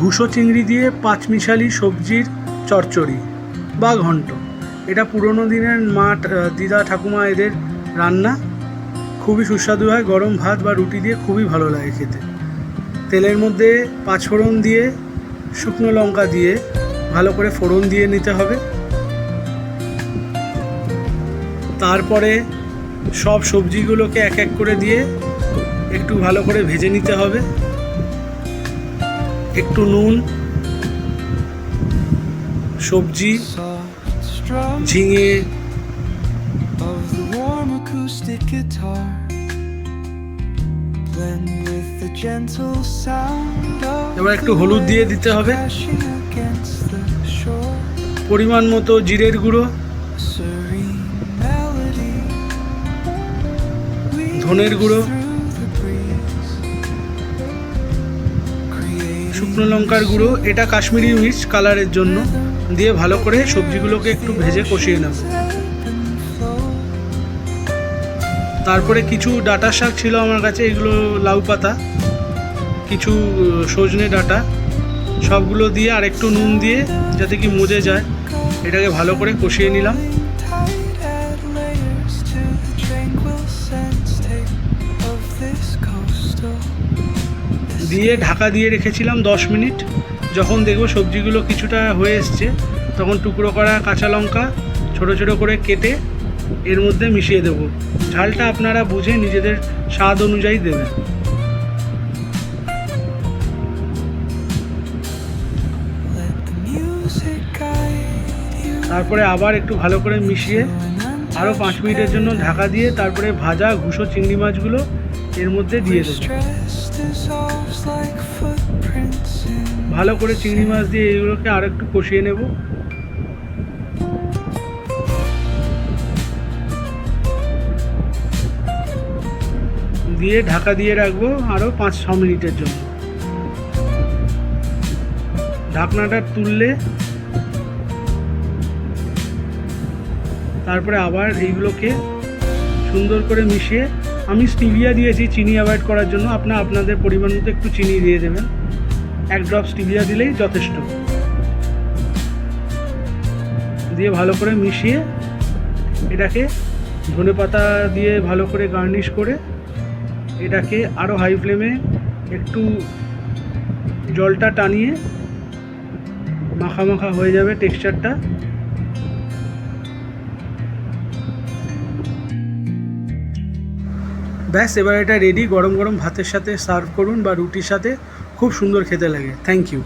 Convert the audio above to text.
ঘুষো চিংড়ি দিয়ে পাঁচমিশালি সবজির চচ্চড়ি বা ঘন্ট। এটা পুরোনো দিনের মা দিদা, ঠাকুমা এদের রান্না। খুবই সুস্বাদু হয়, গরম ভাত বা রুটি দিয়ে খুবই ভালো লাগে খেতে। তেলের মধ্যে পাঁচফোড়ন দিয়ে, শুকনো লঙ্কা দিয়ে ভালো করে ফোড়ন দিয়ে নিতে হবে। তারপরে সব সবজিগুলোকে এক এক করে দিয়ে একটু ভালো করে ভেজে নিতে হবে। একটু নুন, সবজি, ঝিঙে, এবার একটু হলুদ দিয়ে দিতে হবে। পরিমাণ মতো জিরের গুঁড়ো, ধনের গুঁড়ো শুকনো লঙ্কার গুঁড়ো, এটা কাশ্মীরি মির্চ কালারের জন্য দিয়ে ভালো করে সবজিগুলোকে একটু ভেজে কষিয়ে নেব. তারপরে কিছু ডাটা শাক ছিল আমার কাছে, এগুলো লাউ পাতা, কিছু সজনে ডাটা, সবগুলো দিয়ে আর একটু নুন দিয়ে যাতে কি মজে যায়, এটাকে ভালো করে কষিয়ে নিলাম দিয়ে ঢাকা দিয়ে রেখেছিলাম দশ মিনিট। যখন দেখব সবজিগুলো কিছুটা হয়ে এসছে তখন টুকরো করা কাঁচা লঙ্কা ছোট ছোট করে কেটে এর মধ্যে মিশিয়ে দেবো। ঝালটা আপনারা বুঝে নিজেদের স্বাদ অনুযায়ী দেবেন. তারপরে আবার একটু ভালো করে মিশিয়ে আরও পাঁচ মিনিটের জন্য ঢাকা দিয়ে তারপরে ভাজা ঘুষো চিংড়ি মাছগুলো এর মধ্যে দিয়ে দেবো। ভালো করে চিংড়ি মাছ দিয়ে এইগুলোকে আর একটু কষিয়ে নেব। দিয়ে ঢাকা দিয়ে রাখব আরও পাঁচ ছ মিনিটের জন্য। ঢাকনাটা তুললে তারপরে আবার এইগুলোকে সুন্দর করে মিশিয়ে আমি স্টিভিয়া দিয়েছি চিনি অ্যাভয়েড করার জন্য। আপনার আপনাদের পরিমাণ মতো একটু চিনি দিয়ে দেবেন। এক ড্রপ স্টিভিয়া দিলেই যথেষ্ট। দিয়ে ভালো করে মিশিয়ে এটাকে ধনে পাতা দিয়ে ভালো করে গার্নিশ করে এটাকে আরও হাই ফ্লেমে একটু জলটা টানিয়ে মাখা মাখা হয়ে যাবে টেক্সচারটা। ব্যাস, এবার এটা রেডি গরম গরম ভাতের সাথে সার্ভ করুন বা রুটির সাথে। খুব সুন্দর খেতে লাগে। Thank you